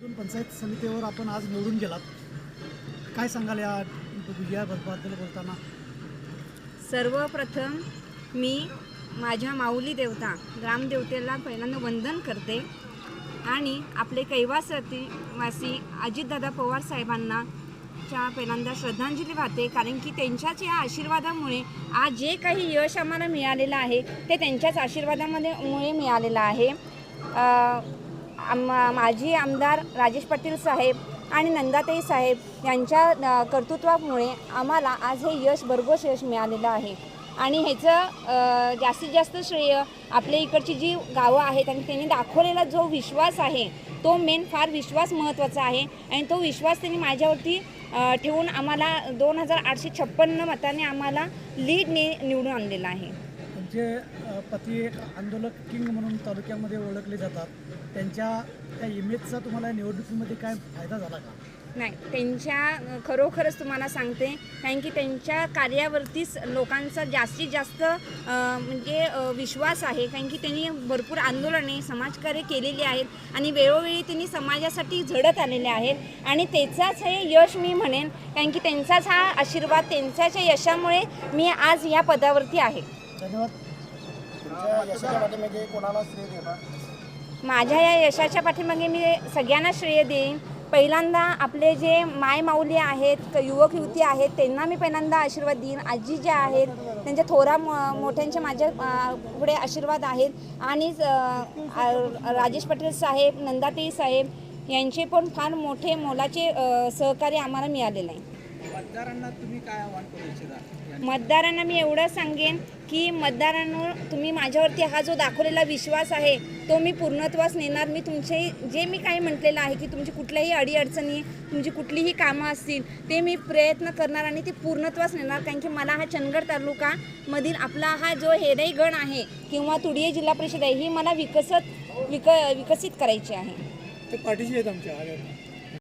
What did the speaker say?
पंचायत समितीवर आपण आज निवडून गेलात. काय सांगाल या विजयाबद्दल बोलताना? सर्वप्रथम मी माझ्या माऊली देवता ग्रामदेवतेला पहिल्यांदा वंदन करते आणि आपले कैवासती वासी अजितदादा पवार साहेबांना च्या पहिल्यांदा श्रद्धांजली वाहते कारण की त्यांच्याच या आशीर्वादामुळे आज जे काही यश आम्हाला मिळालेलं आहे ते त्यांच्याच आशीर्वादामध्ये मुळे मिळालेलं आहे. आम माजी आमदार राजेश पाटील साहेब आणि नंदाताई साहेब यांच्या कर्तृत्वामुळे आम्हाला आज हे यश भरघोस यश मिळालेलं आहे. आणि ह्याचं जास्तीत जास्त श्रेय आपल्या इकडची जी गावं आहेत आणि त्यांनी दाखवलेला जो विश्वास आहे तो मेन फार विश्वास महत्त्वाचा आहे. आणि तो विश्वास त्यांनी माझ्यावरती ठेवून आम्हाला दोन हजार आठशे छप्पन्न मताने आम्हाला लीडने निवडून आणलेला आहे. जे पती एक आंदोलक किंग म्हणून तालुक्यामध्ये ओळखले जातात त्यांच्या त्या इमेजचा तुम्हाला निवडणुकीमध्ये काय फायदा झाला का? नाही त्यांच्या खरोखरच तुम्हाला सांगते कारण की त्यांच्या कार्यावरतीच लोकांचा जास्तीत जास्त म्हणजे विश्वास आहे कारण की त्यांनी भरपूर आंदोलने समाजकार्य केलेली आहेत आणि वेळोवेळी त्यांनी समाजासाठी झडत आलेले आहेत आणि त्याचाच हे यश मी म्हणेन कारण की त्यांचाच हा आशीर्वाद त्यांच्याच्या यशामुळे मी आज या पदावरती आहे. माझ्या या यशाच्या पाठीमागे मी सगळ्यांना श्रेय देईन. पहिल्यांदा आपले जे माय माऊली आहेत युवक युवती आहेत त्यांना मी पहिल्यांदा आशीर्वाद देईन. आजी ज्या आहेत त्यांच्या थोरा म- मोठ्यांचे माझ्या पुढे आशीर्वाद आहेत. आणि राजेश पटेल साहेब नंदाताई साहेब यांचे पण फार मोठे मोलाचे सहकार्य आम्हाला मिळालेलं आहे. मतदारांना तुम्ही काय आव्हान करू इच्छिता? मतदारांना मी एवढं सांगेन की मतदारांवर तुम्ही माझ्यावरती हा जो दाखवलेला विश्वास आहे तो मी पूर्णत्वास नेणार. मी तुमचे जे मी काही म्हटलेलं आहे की तुमची कुठल्याही अडीअडचणी तुमची कुठलीही कामं असतील ते मी प्रयत्न करणार आणि ते पूर्णत्वास नेणार. कारण की मला हा चंदगड तालुका मधील आपला हा जो हेराई गण आहे किंवा तुडिये जिल्हा परिषद आहे ही मला विकसत विक विकसित करायची आहे. ते पाठीशी आहेत आमच्या.